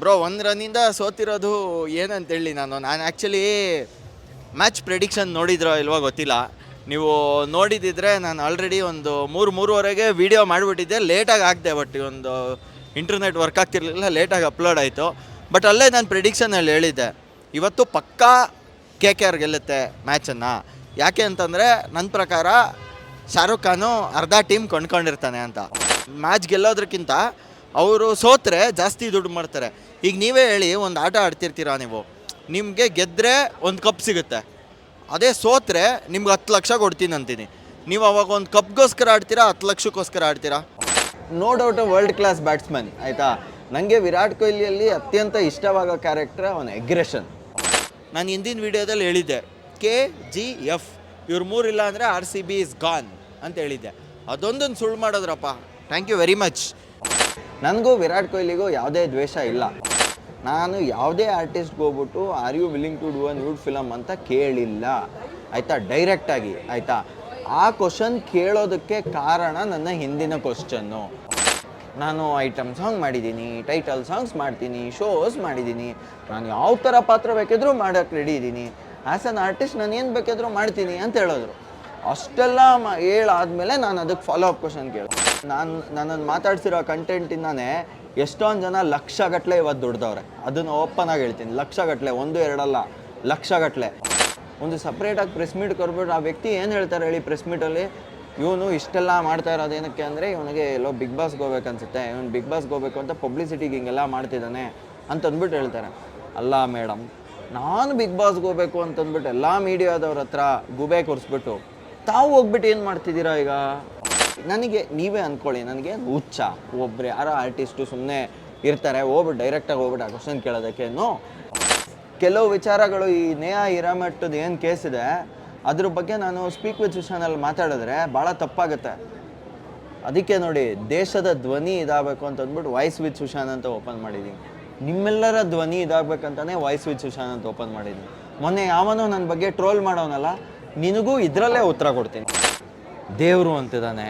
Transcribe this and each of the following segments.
Bro ಒಂದು ರನ್ನಿಂದ ಸೋತಿರೋದು ಏನಂತೇಳಿ ನಾನು? ನಾನು ಆ್ಯಕ್ಚುಲಿ ಮ್ಯಾಚ್ ಪ್ರೆಡಿಕ್ಷನ್ ನೋಡಿದ್ರೋ ಇಲ್ವೋ ಗೊತ್ತಿಲ್ಲ. ನೀವು ನೋಡಿದಿದ್ರೆ ನಾನು ಆಲ್ರೆಡಿ ಒಂದು ಮೂರು, ಮೂರುವರೆಗೆ ವೀಡಿಯೋ ಮಾಡಿಬಿಟ್ಟಿದ್ದೆ. ಲೇಟಾಗಿ ಆಗ್ದೆ ಬಟ್ ಒಂದು ಇಂಟರ್ನೆಟ್ ವರ್ಕ್ ಆಗ್ತಿರ್ಲಿಲ್ಲ ಲೇಟಾಗಿ ಅಪ್ಲೋಡ್ ಆಯಿತು. ಬಟ್ ಅಲ್ಲೇ ನಾನು ಪ್ರಿಡಿಕ್ಷನಲ್ಲಿ ಹೇಳಿದ್ದೆ. ಇವತ್ತು ಪಕ್ಕಾ ಕೆ ಕೆ ಆರ್ ಗೆಲ್ಲುತ್ತೆ ಮ್ಯಾಚನ್ನು ಯಾಕೆ ಅಂತಂದರೆ ನನ್ನ ಪ್ರಕಾರ ಶಾರುಖ್ ಖಾನು ಅರ್ಧ ಟೀಮ್ ಕೊಂಡ್ಕೊಂಡಿರ್ತಾನೆ ಅಂತ. ಮ್ಯಾಚ್ ಗೆಲ್ಲೋದ್ರಕ್ಕಿಂತ ಅವರು ಸೋತ್ರೆ ಜಾಸ್ತಿ ದುಡ್ಡು ಮಾಡ್ತಾರೆ. ಈಗ ನೀವೇ ಹೇಳಿ ಒಂದು ಆಟ ಆಡ್ತಿರ್ತೀರಾ ನೀವು? ನಿಮಗೆ ಗೆದ್ದರೆ ಒಂದು ಕಪ್ ಸಿಗುತ್ತೆ. ಅದೇ ಸೋತ್ರೆ ನಿಮ್ಗೆ ಹತ್ತು ಲಕ್ಷ ಕೊಡ್ತೀನಿ ಅಂತೀನಿ. ನೀವು ಅವಾಗ ಒಂದು ಕಪ್ಗೋಸ್ಕರ ಆಡ್ತೀರಾ ಹತ್ತು ಲಕ್ಷಕ್ಕೋಸ್ಕರ ಆಡ್ತೀರಾ? No doubt world class batsman ಆಯಿತಾ? ನನಗೆ ವಿರಾಟ್ ಕೊಹ್ಲಿಯಲ್ಲಿ ಅತ್ಯಂತ ಇಷ್ಟವಾಗೋ ಕ್ಯಾರೆಕ್ಟರ್ ಅವನ ಎಗ್ರೆಷನ್ ನಾನು ಹಿಂದಿನ ವಿಡಿಯೋದಲ್ಲಿ ಹೇಳಿದ್ದೆ ಕೆ ಜಿ ಎಫ್ ಇವ್ರು ಮೂರಿಲ್ಲ ಅಂದರೆ R C B is gone ಅಂತ ಹೇಳಿದ್ದೆ. ಅದೊಂದೊಂದು ಸುಳ್ಳು ಮಾಡೋದ್ರಪ್ಪ. ಥ್ಯಾಂಕ್ ಯು ವೆರಿ ಮಚ್ ನನಗೂ ವಿರಾಟ್ ಕೊಹ್ಲಿಗೂ ಯಾವುದೇ ದ್ವೇಷ ಇಲ್ಲ. ನಾನು ಯಾವುದೇ ಆರ್ಟಿಸ್ಟ್ಗೆ ಹೋಗ್ಬಿಟ್ಟು are you willing to do a nude film ಅಂತ ಕೇಳಿಲ್ಲ. ಆಯಿತಾ? ಡೈರೆಕ್ಟಾಗಿ ಆಯಿತಾ? ಆ ಕ್ವಶನ್ ಕೇಳೋದಕ್ಕೆ ಕಾರಣ ನನ್ನ ಹಿಂದಿನ ಕ್ವಶನ್ನು ನಾನು ಐಟಮ್ ಸಾಂಗ್ ಮಾಡಿದ್ದೀನಿ ಟೈಟಲ್ ಸಾಂಗ್ಸ್ ಮಾಡ್ತೀನಿ ಶೋಸ್ ಮಾಡಿದ್ದೀನಿ. ನಾನು ಯಾವ ಥರ ಪಾತ್ರ ಬೇಕಿದ್ರೂ ಮಾಡೋಕ್ಕೆ ರೆಡಿ ಇದ್ದೀನಿ ಆ್ಯಸ್ ಅನ್ ಆರ್ಟಿಸ್ಟ್ ನಾನು ಏನು ಬೇಕಿದ್ರೂ ಮಾಡ್ತೀನಿ ಅಂತ ಹೇಳಿದ್ರು. ಅಷ್ಟೆಲ್ಲ ಹೇಳಾದ್ಮೇಲೆ ನಾನು ಅದಕ್ಕೆ ಫಾಲೋ ಅಪ್ ಕ್ವಶನ್ ಕೇಳಿ ನಾನು ನನ್ನನ್ನು ಮಾತಾಡ್ಸಿರೋ ಕಂಟೆಂಟಿಂದಾನೇ ಎಷ್ಟೊಂದು ಜನ ಲಕ್ಷಗಟ್ಟಲೆ ಇವತ್ತು ದುಡ್ದವ್ರೆ. ಅದನ್ನು ಓಪನ್ ಆಗಿ ಹೇಳ್ತೀನಿ. ಲಕ್ಷಗಟ್ಟಲೆ ಒಂದು, ಎರಡಲ್ಲ ಲಕ್ಷಗಟ್ಟಲೆ ಒಂದು ಸಪ್ರೇಟಾಗಿ ಪ್ರೆಸ್ ಮೀಟ್ ಕೊರ್ಬಿಟ್ಟು ಆ ವ್ಯಕ್ತಿ ಏನು ಹೇಳ್ತಾರೆ ಹೇಳಿ ಪ್ರೆಸ್ ಮೀಟಲ್ಲಿ ಇವನು ಇಷ್ಟೆಲ್ಲ ಮಾಡ್ತಾ ಇರೋದು ಏನಕ್ಕೆ ಅಂದರೆ, ಇವನಿಗೆ ಎಲ್ಲೋ ಬಿಗ್ ಬಾಸ್ಗೆ ಹೋಗ್ಬೇಕು ಅನ್ಸುತ್ತೆ. ಇವನು ಬಿಗ್ ಬಾಸ್ಗೆ ಹೋಗ್ಬೇಕು ಅಂತ ಪಬ್ಲಿಸಿಟಿಗೆ ಹಿಂಗೆಲ್ಲ ಮಾಡ್ತಿದ್ದಾನೆ ಅಂತ ಅಂದ್ಬಿಟ್ಟು ಹೇಳ್ತಾರೆ. ಅಲ್ಲ ಮೇಡಮ್ ನಾನು ಬಿಗ್ ಬಾಸ್ಗೆ ಹೋಗ್ಬೇಕು ಅಂತಂದ್ಬಿಟ್ಟು ಎಲ್ಲ ಮೀಡಿಯಾದವ್ರ ಹತ್ರ ಗುಬೆ ಕೊರಿಸ್ಬಿಟ್ಟು ತಾವು ಹೋಗ್ಬಿಟ್ಟು ಏನು ಮಾಡ್ತಿದ್ದೀರಾ ಈಗ? ನನಗೆ ನೀವೇ ಅಂದ್ಕೊಳ್ಳಿ ನನಗೆ ಹುಚ್ಚ. ಒಬ್ರು, ಯಾರೋ ಆರ್ಟಿಸ್ಟು ಸುಮ್ಮನೆ ಇರ್ತಾರೆ ಹೋಗ್ಬಿಟ್ಟು ಡೈರೆಕ್ಟಾಗಿ ಹೋಗ್ಬಿಟ್ಟು ಆ ಕ್ವಶನ್ ಕೇಳೋದಕ್ಕೆ ನೋ ಕೆಲವು ವಿಚಾರಗಳು ಈ ನೇಹಾ ಹಿರಾಮಟ್ಟದ ಏನು ಇದೆ, ಅದ್ರ ಬಗ್ಗೆ ನಾನು ಸ್ಪೀಕ್ ವಿತ್ ಸುಶಾನಲ್ಲಿ ಮಾತಾಡಿದ್ರೆ ಭಾಳ ತಪ್ಪಾಗುತ್ತೆ. ಅದಕ್ಕೆ ನೋಡಿ, ದೇಶದ ಧ್ವನಿ ಇದಾಗಬೇಕು ಅಂತ ಅಂದ್ಬಿಟ್ಟು ವಾಯ್ಸ್ ವಿತ್ ಸುಶಾನ್ ಅಂತ ಓಪನ್ ಮಾಡಿದ್ದೀನಿ. ನಿಮ್ಮೆಲ್ಲರ ಧ್ವನಿ ಇದಾಗಬೇಕಂತಾನೆ ವಾಯ್ಸ್ ವಿತ್ ಸುಶಾನ್ ಅಂತ ಓಪನ್ ಮಾಡಿದ್ದೀನಿ. ಮೊನ್ನೆ ಯಾವನೋ ನನ್ನ ಬಗ್ಗೆ ಟ್ರೋಲ್ ಮಾಡೋನಲ್ಲ ನಿನಗೂ ಇದರಲ್ಲೇ ಉತ್ತರ ಕೊಡ್ತೀನಿ. ದೇವರು ಅಂತಿದ್ದಾನೆ,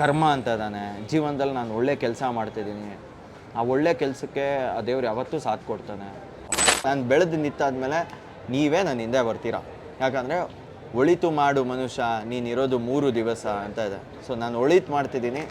ಕರ್ಮ ಅಂತಿದ್ದಾನೆ, ಜೀವನದಲ್ಲಿ ನಾನು ಒಳ್ಳೆ ಕೆಲಸ ಮಾಡ್ತಿದ್ದೀನಿ. ಆ ಒಳ್ಳೆ ಕೆಲಸಕ್ಕೆ ಆ ದೇವ್ರು ಯಾವತ್ತೂ ಸಾಥ್ ಕೊಡ್ತಾನೆ. ನಾನು ಬೆಳೆದು ನಿಂತಾದ್ಮೇಲೆ ನೀವೇ ನನ್ನ ಹಿಂದೆ ಬರ್ತೀರಾ? ಯಾಕಂದರೆ ಒಳಿತು ಮಾಡು ಮನುಷ್ಯ ನೀನಿರೋದು ಮೂರು ದಿವಸ ಅಂತ ಇದೆ. ಸೊ ನಾನು ಒಳಿತು ಮಾಡ್ತಿದ್ದೀನಿ.